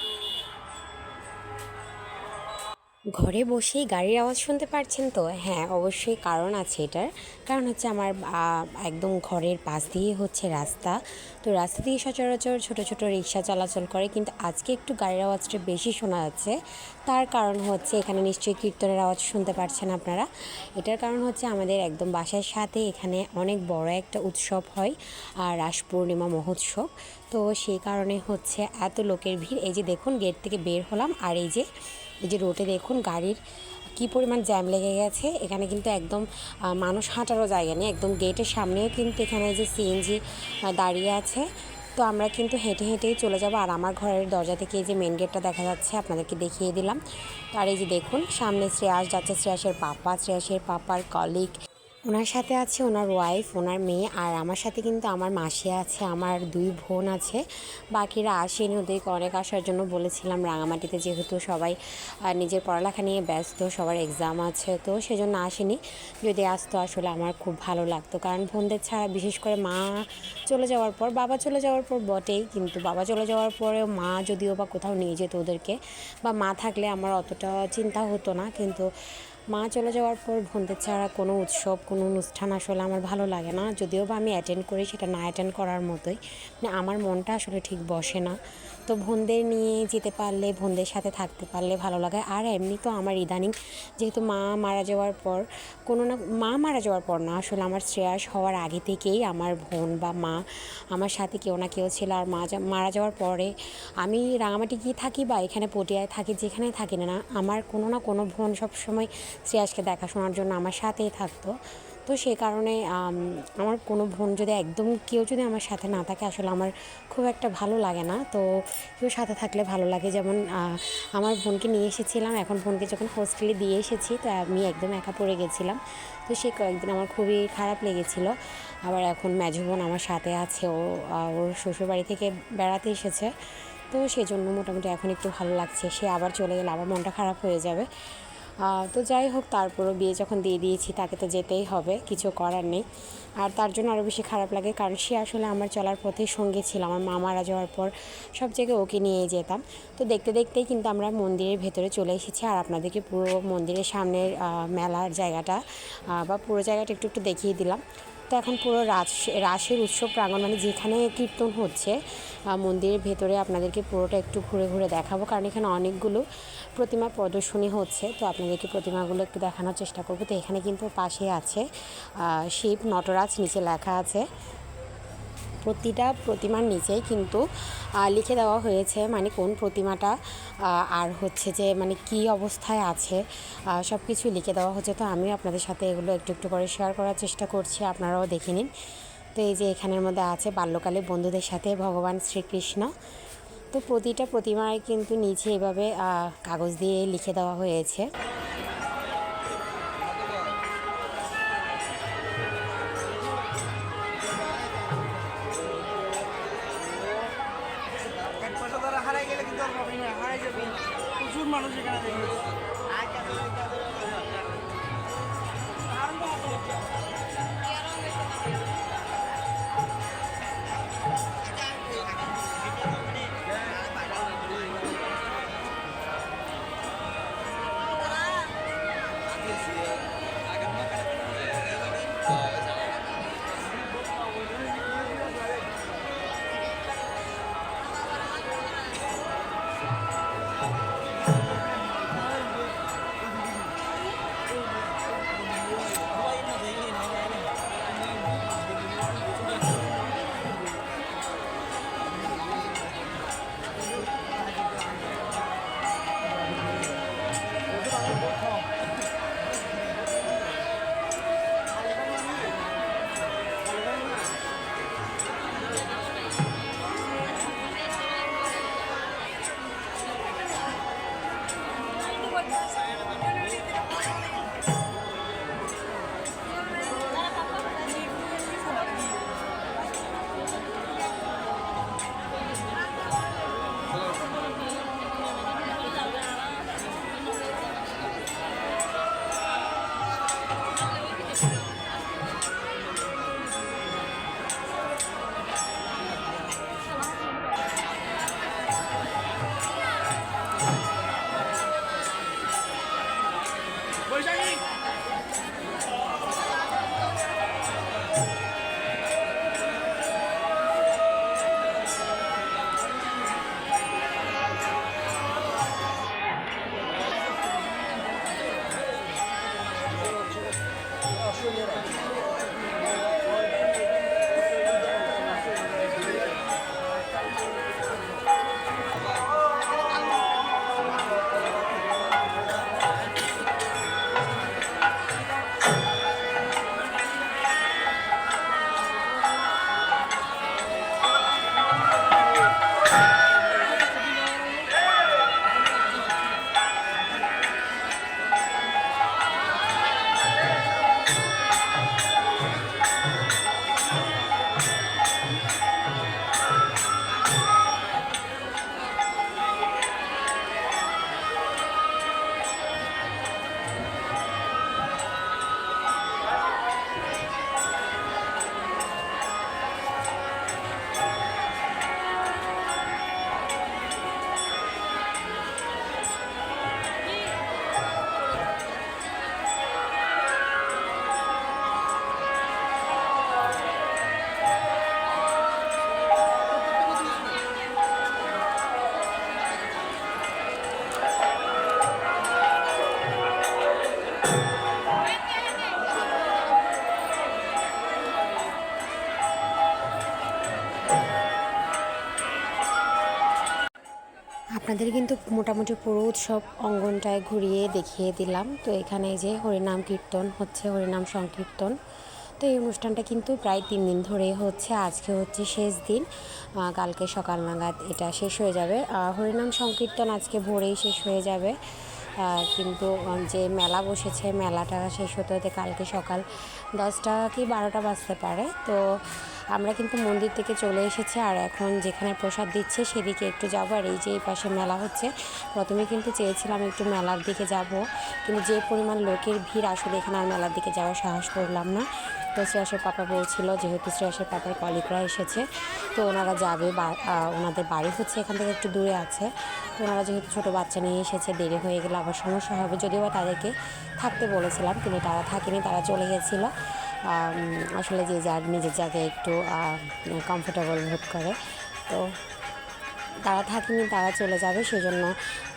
Martini. ঘরে বসেই গাড়ির আওয়াজ শুনতে পারছেন তো? হ্যাঁ অবশ্যই কারণ আছে এটার। কারণ হচ্ছে আমার একদম ঘরের পাশ দিয়ে হচ্ছে রাস্তা। তো রাস্তা দিয়ে সচরাচর ছোট ছোট রিক্সা চলাচল করে, কিন্তু আজকে একটু গাড়ির আওয়াজটা বেশি শোনা যাচ্ছে। তার কারণ হচ্ছে এখানে নিশ্চয়ই কীর্তনের আওয়াজ শুনতে পারছেন আপনারা। এটার কারণ হচ্ছে আমাদের একদম বাসার সাথে এখানে অনেক বড় একটা উৎসব হয় আর রাস পূর্ণিমা মহোৎসব। তো সেই কারণে হচ্ছে এত লোকের ভিড়। এই যে দেখুন, গেট থেকে বের হলাম। আর এই যে এই যে রোডে দেখুন গাড়ির কি পরিমাণ জ্যাম লেগে গেছে। এখানে কিন্তু একদম মানুষ হাঁটারও জায়গা নেই। একদম গেটের সামনেও কিন্তু এখানে যে সিএনজি দাঁড়িয়ে আছে। তো আমরা কিন্তু হেঁটে হেঁটেই চলে যাব। আর আমার ঘরের দরজা থেকে এই যে মেন গেটটা দেখা যাচ্ছে, আপনাদেরকে দেখিয়ে দিলাম। তো আর এই যে দেখুন, সামনে শ্রেয়াস যাচ্ছে। শ্রেয়াসের পাপা, শ্রেয়াসের পাপার কলিগ ওনার সাথে আছে ওনার ওয়াইফ ওনার মেয়ে আর আমার সাথে কিন্তু আমার মাসি আছে, আমার দুই বোন আছে। বাকিরা আসেনি, ওদেরকে অনেক আসার জন্য বলেছিলাম রাঙামাটিতে যেহেতু সবাই নিজের পড়ালেখা নিয়ে ব্যস্ত, সবার এক্সাম আছে, তো সেজন্য আসেনি। যদি আসতো আসলে আমার খুব ভালো লাগতো। কারণ বোনদের ছাড়া, বিশেষ করে মা চলে যাওয়ার পর, বাবা চলে যাওয়ার পর বটেই, কিন্তু বাবা চলে যাওয়ার পরেও মা যদিও বা কোথাও নিয়ে যেত ওদেরকে, বা মা থাকলে আমার অতটা চিন্তা হতো না, কিন্তু মা চলে যাওয়ার পর বোনদের ছাড়া কোনো উৎসব, কোনো অনুষ্ঠান আসলে আমার ভালো লাগে না। যদিও বা আমি অ্যাটেন্ড করি, সেটা না অ্যাটেন্ড করার মতোই। মানে আমার মনটা আসলে ঠিক বসে না। তো বোনদের নিয়ে যেতে পারলে, বোনদের সাথে থাকতে পারলে ভালো লাগে। আর এমনি তো আমার ইদানিং যেহেতু মা মারা যাওয়ার পর, কোনো না, মা মারা যাওয়ার পর না, আসলে আমার শ্রেয়াস হওয়ার আগে থেকেই আমার বোন বা মা আমার সাথে কেউ না কেউ ছিল। আর মা মারা যাওয়ার পরে আমি রাঙামাটি গিয়ে থাকি বা এখানে পটিয়ায় থাকি, যেখানে থাকি না, আমার কোনো না কোনো বোন সবসময় শ্রেয়াসকে দেখাশোনার জন্য আমার সাথেই থাকতো। তো সেই কারণে আমার কোনো বোন যদি একদম কেউ যদি আমার সাথে না থাকে, আসলে আমার খুব একটা ভালো লাগে না। তো কেউ সাথে থাকলে ভালো লাগে। যেমন আমার বোনকে নিয়ে এসেছিলাম। এখন বোনকে যখন হোস্টেলে দিয়ে এসেছি, তো আমি একদম একা পড়ে গেছিলাম। তো সে কয়েকদিন আমার খুবই খারাপ লেগেছিল। আবার এখন মেজো বোন আমার সাথে আছে। ও ওর শ্বশুরবাড়ি থেকে বেড়াতে এসেছে। তো সেই জন্য মোটামুটি এখন একটু ভালো লাগছে। সে আবার চলে গেলে আবার মনটা খারাপ হয়ে যাবে। তো যাই হোক, তারপরও বিয়ে যখন দিয়ে দিয়েছি, তাকে তো যেতেই হবে, কিছু করার নেই। আর তার জন্য আরও বেশি খারাপ লাগে, কারণ সে আসলে আমার চলার পথে সঙ্গে ছিল, আমার মা মারা যাওয়ার পর সব জায়গায় ওকে নিয়ে যেতাম। তো দেখতে দেখতেই কিন্তু আমরা মন্দিরের ভেতরে চলে এসেছি, আর আপনাদেরকে পুরো মন্দিরের সামনের মেলার জায়গাটা বা পুরো জায়গাটা একটু একটু দেখিয়ে দিলাম। তো এখন পুরো রাস রাসের উৎসব প্রাঙ্গণ মানে যেখানে কীর্তন হচ্ছে মন্দিরের ভেতরে আপনাদেরকে পুরোটা একটু ঘুরে ঘুরে দেখাবো। কারণ এখানে অনেকগুলো প্রতিমা প্রদর্শনী হচ্ছে, তো আপনাদেরকে প্রতিমাগুলো একটু দেখানোর চেষ্টা করব। তো এখানে কিন্তু পাশে আছে শিব, নটরাজ, নিচে লেখা আছে। প্রতিটা প্রতিমার নিচেই কিন্তু লিখে দেওয়া হয়েছে মানে কোন প্রতিমাটা আর হচ্ছে যে মানে কি অবস্থায় আছে সব কিছু লিখে দেওয়া হচ্ছে। তো আমিও আপনাদের সাথে এগুলো একটু একটু করে শেয়ার করার চেষ্টা করছি, আপনারাও দেখে নিন। তো এই যে এখানের মধ্যে আছে বাল্যকালে বন্ধুদের সাথে ভগবান শ্রীকৃষ্ণ। তো প্রতিটা প্রতিমায় কিন্তু নিচে এভাবে কাগজ দিয়ে লিখে দেওয়া হয়েছে। আপনাদের কিন্তু মোটামুটি পুরো উৎসব অঙ্গনটায় ঘুরিয়ে দেখিয়ে দিলাম। তো এখানে যে হরিনাম কীর্তন হচ্ছে, হরিনাম সংকীর্তন। তো এই অনুষ্ঠানটা কিন্তু প্রায় তিন দিন ধরে হচ্ছে। আজকে হচ্ছে শেষ দিন। কালকে সকাল নাগাদ এটা শেষ হয়ে যাবে। হরিনাম সংকীর্তন আজকে ভোরেই শেষ হয়ে যাবে। কিন্তু যে মেলা বসেছে, মেলাটা শেষ হতে হতে কালকে সকাল দশটা কি বারোটা বাজতে পারে। তো আমরা কিন্তু মন্দির থেকে চলে এসেছি আর এখন যেখানে প্রসাদ দিচ্ছে সেদিকে একটু যাব আর এই যে এই পাশে মেলা হচ্ছে। প্রথমে কিন্তু চেয়েছিলাম একটু মেলার দিকে যাব, কিন্তু যে পরিমাণ লোকের ভিড়, আসলে এখানে আর মেলার দিকে যাওয়ার সাহস করলাম না। তো শ্রেয়াসের পাপা বলছিল, যেহেতু শ্রেয়াসের পাপার কলিকরা এসেছে, তো ওনারা যাবে বা- ওনাদের বাড়ি হচ্ছে এখান থেকে একটু দূরে আছে। তো ওনারা যেহেতু ছোটো বাচ্চা নিয়ে এসেছে, দেরি হয়ে গেলে আবার সমস্যা হবে। যদিও তাদেরকে থাকতে বলেছিলাম, কিন্তু তারা থাকেনি, তারা চলে গেছিল। আসলে যে যার নিজের জায়গায় একটু কমফোর্টেবল বোধ করে। তো তারা থাকেনি, তারা চলে যাবে, সেজন্য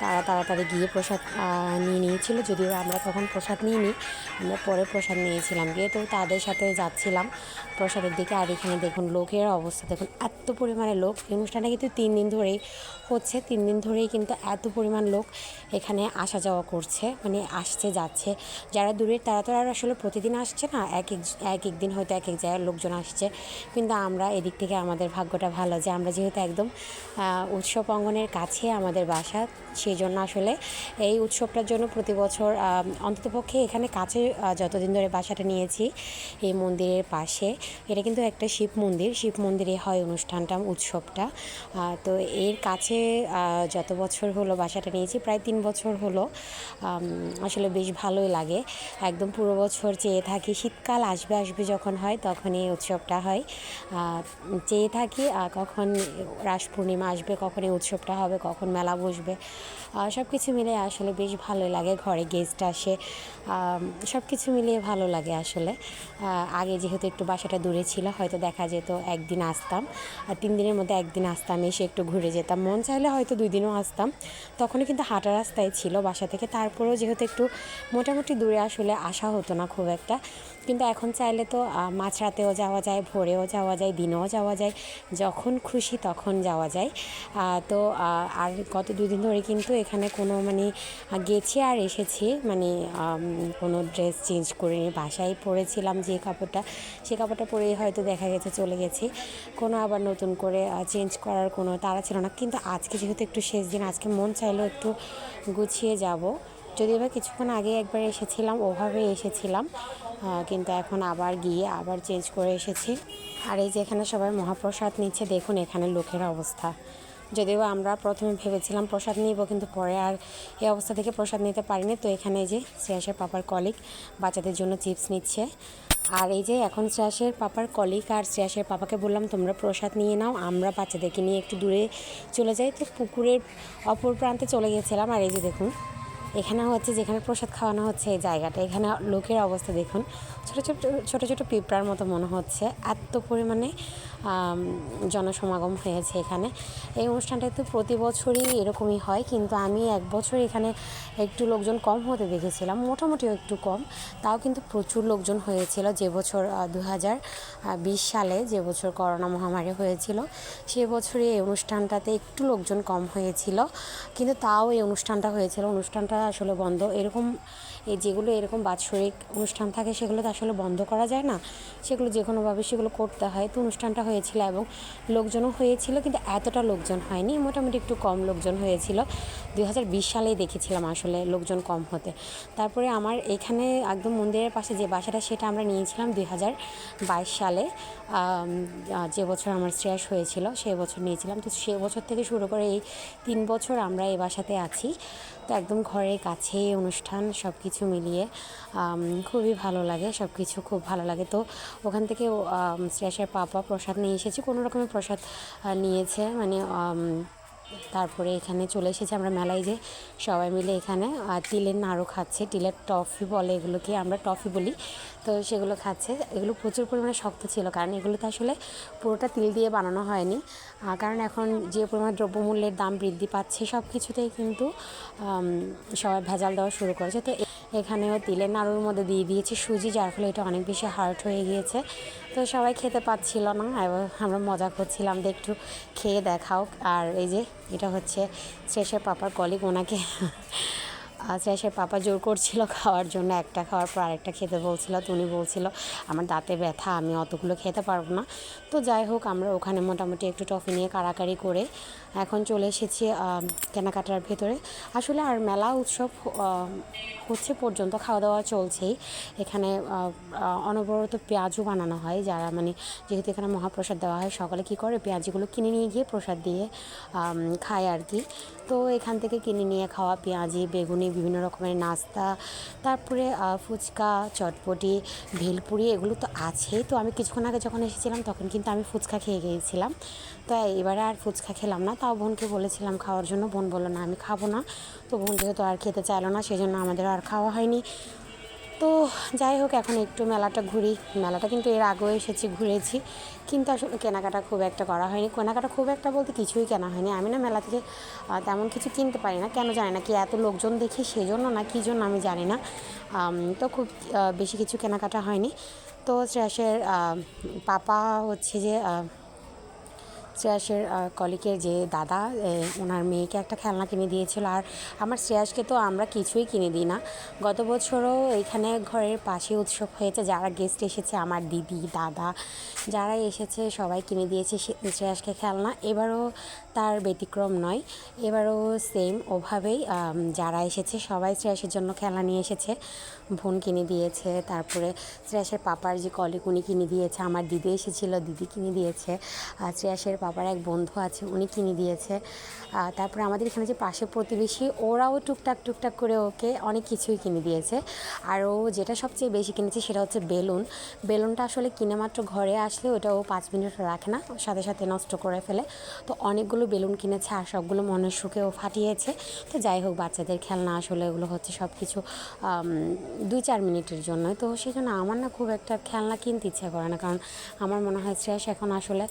তারা তাড়াতাড়ি গিয়ে প্রসাদ নিয়ে নিয়েছিল। যদিও আমরা তখন প্রসাদ নিইনি, আমরা পরে প্রসাদ নিয়েছিলাম। গিয়ে তো তাদের সাথে যাচ্ছিলাম প্রসাদের দিকে, আর এখানে দেখুন লোকের অবস্থা। দেখুন এত পরিমাণে লোক, এই অনুষ্ঠানটা কিন্তু তিন দিন ধরেই হচ্ছে। তিন দিন ধরেই কিন্তু এত পরিমাণ লোক এখানে আসা যাওয়া করছে মানে আসছে, যাচ্ছে। যারা দূরের, তারা তো আর আসলে প্রতিদিন আসছে না। এক এক এক এক দিন হয়তো এক এক জায়গার লোকজন আসছে। কিন্তু আমরা এদিক থেকে আমাদের ভাগ্যটা ভালো যে আমরা যেহেতু একদম উৎসব অঙ্গনের কাছে আমাদের বাসা। সেই জন্য আসলে এই উৎসবটার জন্য প্রতি বছর অন্ততপক্ষে এখানে কাছে যতদিন ধরে বাসাটা নিয়েছি, এই মন্দিরের পাশে। এটা কিন্তু একটা শিব মন্দির। শিব মন্দিরে হয় অনুষ্ঠানটা, উৎসবটা। তো এর কাছে যত বছর হলো বাসাটা নিয়েছি, প্রায় তিন বছর হলো আসলে বেশ ভালোই লাগে। একদম পুরো বছর চেয়ে থাকি, শীতকাল আসবে আসবে যখন হয় তখন এই উৎসবটা হয়। চেয়ে থাকি কখন রাস পূর্ণিমা আসবে কখন এই উৎসবটা হবে, কখন মেলা বসবে। সব কিছু মিলে আসলে বেশ ভালোই লাগে ঘরে গেস্ট আসে। সব কিছু মিলিয়ে ভালো লাগে আসলে। আগে যেহেতু একটু বাসাটা দূরে ছিল, হয়তো দেখা যেত একদিন আসতাম। আর তিন দিনের মধ্যে একদিন আসতাম, এসে একটু ঘুরে যেতাম। মন চাইলে হয়তো দুই দিনও আসতাম। তখনও কিন্তু হাঁটা রাস্তায় ছিল বাসা থেকে। তারপরেও যেহেতু একটু মোটামুটি দূরে আসলে আসা হতো না খুব একটা। কিন্তু এখন চাইলে তো মাঝরাতেও যাওয়া যায়, ভোরেও যাওয়া যায়, দিনেও যাওয়া যায়। যখন খুশি তখন যাওয়া যায়। তো আর গত দুদিন ধরে কিন্তু এখানে কোনো মানে গেছি আর এসেছি। মানে কোনো ড্রেস চেঞ্জ করিনি বাসায় পরেছিলাম যে কাপড়টা। সে কাপড়টা পরেই হয়তো দেখা গেছে চলে গেছি। কোনো আবার নতুন করে চেঞ্জ করার কোনো তারা ছিল না। কিন্তু আজকে যেহেতু একটু শেষ দিন, আজকে মন চাইলো একটু গুছিয়ে যাব। যদিও বা কিছুক্ষণ আগে একবার এসেছিলাম, ওভাবে এসেছিলাম। কিন্তু এখন আবার গিয়ে আবার চেঞ্জ করে এসেছি। আর এই যে এখানে সবাই মহাপ্রসাদ নিচ্ছে, দেখুন এখানে লোকের অবস্থা। যদিও আমরা প্রথমে ভেবেছিলাম প্রসাদ নিব, কিন্তু পরে আর এই অবস্থা থেকে প্রসাদ নিতে পারিনি। তো এখানে যে শ্রেয়াসের পাপার কলিক বাচ্চাদের জন্য চিপস নিচ্ছে। আর এই যে এখন শ্রেয়াসের পাপার কলিক আর শ্রেয়াসের পাপাকে বললাম, তোমরা প্রসাদ নিয়ে নাও, আমরা বাচ্চাদেরকে নিয়ে একটু দূরে চলে যাই। তো পুকুরের অপর প্রান্তে চলে গেছিলাম। আর এই যে দেখুন এখানে হচ্ছে যেখানে প্রসাদ খাওয়ানো হচ্ছে এই জায়গাটা। এখানে লোকের অবস্থা দেখুন, ছোটো ছোটো ছোটো ছোটো পিঁপড়ার মতো মনে হচ্ছে। এত পরিমাণে জনসমাগম হয়েছে এখানে। এই অনুষ্ঠানটা তো প্রতি বছরই এরকমই হয়, কিন্তু আমি এক বছর এখানে একটু লোকজন কম হতে দেখেছিলাম মোটামুটি একটু কম। তাও কিন্তু প্রচুর লোকজন হয়েছিল যে বছর দু বিশ সালে যে বছর করোনা মহামারী হয়েছিল, সে বছরই এই অনুষ্ঠানটাতে একটু লোকজন কম হয়েছিল। কিন্তু তাও এই অনুষ্ঠানটা হয়েছিল। অনুষ্ঠানটা আসলে বন্ধ। এরকম এই যেগুলো এরকম বাৎসরিক অনুষ্ঠান থাকে সেগুলো তো আসলে বন্ধ করা যায় না। সেগুলো যে কোনোভাবে সেগুলো করতে হয়। তো অনুষ্ঠানটা হয়েছিল এবং লোকজনও হয়েছিল কিন্তু এতটা লোকজন হয়নি। মোটামুটি একটু কম লোকজন হয়েছিল। দুই হাজার বিশ সালেই দেখেছিলাম আসলে লোকজন কম হতে। তারপরে আমার এখানে একদম মন্দিরের পাশে যে বাসাটা সেটা আমরা নিয়েছিলাম দুই হাজার বাইশ সালে। যে বছর আমার শ্রেয়াস হয়েছিল, সে বছর নিয়েছিলাম। তো সে বছর থেকে শুরু করে এই তিন বছর আমরা এ বাসাতে আছি। তো একদম ঘরের কাছে অনুষ্ঠান সব কিছু মিলিয়ে খুবই ভালো লাগে সব কিছু খুব ভালো লাগে। তো ওখান থেকে শ্রেয়াসের পাপা প্রসাদ নিয়ে এসেছে। কোনো রকমের প্রসাদ নিয়েছে। মানে তারপরে এখানে চলে এসেছি আমরা মেলায় যে সবাই মিলে এখানে। আর তিলের নাড়ু খাচ্ছে, তিলের টফি বলে এগুলোকে আমরা টফি বলি। তো সেগুলো খাচ্ছে। এগুলো প্রচুর পরিমাণে শক্ত ছিল, কারণ এগুলো তো আসলে পুরোটা তিল দিয়ে বানানো হয়নি। কারণ এখন যে পরিমাণ দ্রব্যমূল্যের দাম বৃদ্ধি পাচ্ছে সব কিছুতেই কিন্তু সবাই ভেজাল দেওয়া শুরু করেছে। তো এখানেও তিলের নাড়ুর মধ্যে দিয়ে দিয়েছি সুজি, যার ফলে এটা অনেক বেশি হার্ড হয়ে গিয়েছে। তো সবাই খেতে পাচ্ছিল না এবার আমরা মজা করছিলাম যে একটু খেয়ে দেখাও। আর এই যে, এটা হচ্ছে শেষের পাপার কলিগ, ওনাকে শেষের পাপা জোর করছিল খাওয়ার জন্য, একটা খাওয়ার পর আরেকটা খেতে বলছিল, তো উনি বলছিল, আমার দাঁতে ব্যথা, আমি অতগুলো খেতে পারব না। তো যাই হোক, আমরা ওখানে মোটামুটি একটু টফি নিয়ে কাড়াকাড়ি করে এখন চলে এসেছি কেনাকাটার ভেতরে। আসলে আর মেলা উৎসব হচ্ছে পর্যন্ত খাওয়া দাওয়া চলছেই। এখানে অনবরত পেঁয়াজও বানানো হয়, যারা মানে যেহেতু এখানে মহাপ্রসাদ দেওয়া হয়, সকালে কী করে, পেঁয়াজিগুলো কিনে নিয়ে গিয়ে প্রসাদ দিয়ে খায় আর কি। তো এখান থেকে কিনে নিয়ে খাওয়া পেঁয়াজি, বেগুনি, বিভিন্ন রকমের নাস্তা, তারপরে ফুচকা, চটপটি, ভেলপুরি এগুলো তো আছেই। তো আমি কিছুক্ষণ আগে যখন এসেছিলাম তখন কিন্তু আমি ফুচকা খেয়ে গিয়েছিলাম। তো এবারে আর ফুচকা খেলাম না। তাও বোনকে বলেছিলাম খাওয়ার জন্য। বোন বলল, না, আমি খাব না। তো বোন যেহেতু আর খেতে চাইলো না সেই জন্য আমাদের আর খাওয়া হয়নি। তো যাই হোক, এখন একটু মেলাটা ঘুরি। মেলাটা কিন্তু এর আগেও এসেছি, ঘুরেছি। কিন্তু আসলে কেনাকাটা খুব একটা করা হয়নি। কেনাকাটা খুব একটা বলতে কিছুই কেনা হয়নি। আমি না মেলা থেকে তেমন কিছু কিনতে পারি না। কেন জানি না কি এত লোকজন দেখি সেই জন্য না, কী জন্য আমি জানি না। তো খুব বেশি কিছু কেনাকাটা হয়নি। তো শ্রেয়াসের পাপা হচ্ছে যে শ্রেয়াসের কলিকের যে দাদা ওনার মেয়েকে একটা খেলনা কিনে দিয়েছিল। আর আমার শ্রেয়াসকে তো আমরা কিছুই কিনে দিই না। গত বছরও এখানে ঘরের পাশে উৎসব হয়েছে। যারা গেস্ট এসেছে, আমার দিদি, দাদা যারা এসেছে, সবাই কিনে দিয়েছে শ্রেয়াসকে খেলনা। এবারও তার ব্যতিক্রম নয়। এবারও সেম ওভাবেই যারা এসেছে, সবাই শ্রেয়াসের জন্য খেলনা নিয়ে এসেছে। বোন কিনে দিয়েছে, তারপরে শ্রেয়াসের পাপার যে কলিক উনি কিনে দিয়েছে, আমার দিদি এসেছিল, দিদি কিনে দিয়েছে। আর শ্রেয়াসের পাপার এক বন্ধু আছে, উনি কিনে দিয়েছে। তারপরে আমাদের এখানে যে পাশে প্রতিবেশী, ওরাও টুকটাক টুকটাক করে ওকে অনেক কিছুই কিনে দিয়েছে। আর ও যেটা সবচেয়ে বেশি কিনেছে সেটা হচ্ছে বেলুন। বেলুনটা আসলে কিনে মাত্র ঘরে আসলে ওটা ও পাঁচ মিনিট রাখে না সাথে সাথে নষ্ট করে ফেলে। তো অনেকগুলো বেলুন কিনেছে আর সবগুলো মনের সুখে ও ফাটিয়েছে। তো যাই হোক, বাচ্চাদের খেলনা আসলে ওগুলো হচ্ছে সব কিছু দুই চার মিনিটের জন্য তো সেই জন্য আমার না খুব একটা খেলনা কিনতে ইচ্ছা করে না। কারণ আমার মনে হয় শ্রেয়াস এখন আসলে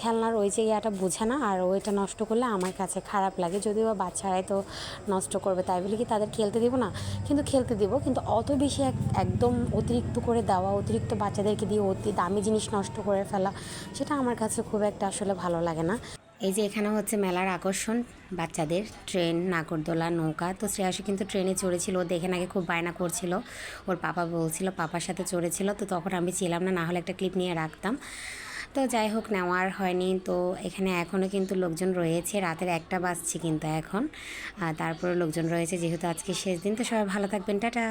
খেলনার ওই যে ইয়াটা বোঝে না, আর ওইটা নষ্ট করলে আমার কাছে খারাপ লাগে। যদিও বা বাচ্চারাই তো নষ্ট করবে, তাই বলে কি তাদের খেলতে দিব না? কিন্তু খেলতে দিব, কিন্তু অত বেশি এক- একদম অতিরিক্ত করে দেওয়া, অতিরিক্ত বাচ্চাদেরকে দিয়ে অতি দামি জিনিস নষ্ট করে ফেলা, সেটা আমার কাছে খুব একটা আসলে ভালো লাগে না। এই যে এখানে হচ্ছে মেলার আকর্ষণ, বাচ্চাদের ট্রেন, নাগরদোলা, নৌকা। তো শ্রেয়াসী কিন্তু ট্রেনে চড়েছিল, ও দেখে নাকি খুব বায়না করছিল। ওর পাপা বলছিল, পাপার সাথে চড়েছিল। তো তখন আমি ছিলাম না না হলে একটা ক্লিপ নিয়ে রাখতাম। তো যাই হোক, নেওয়ার হয়নি। তো এখানে এখনও কিন্তু লোকজন রয়েছে। রাতের একটা বাজছে কিন্তু এখন। তারপরে লোকজন রয়েছে যেহেতু আজকে শেষ দিন। তো সবাই ভালো থাকবেন। টাটা।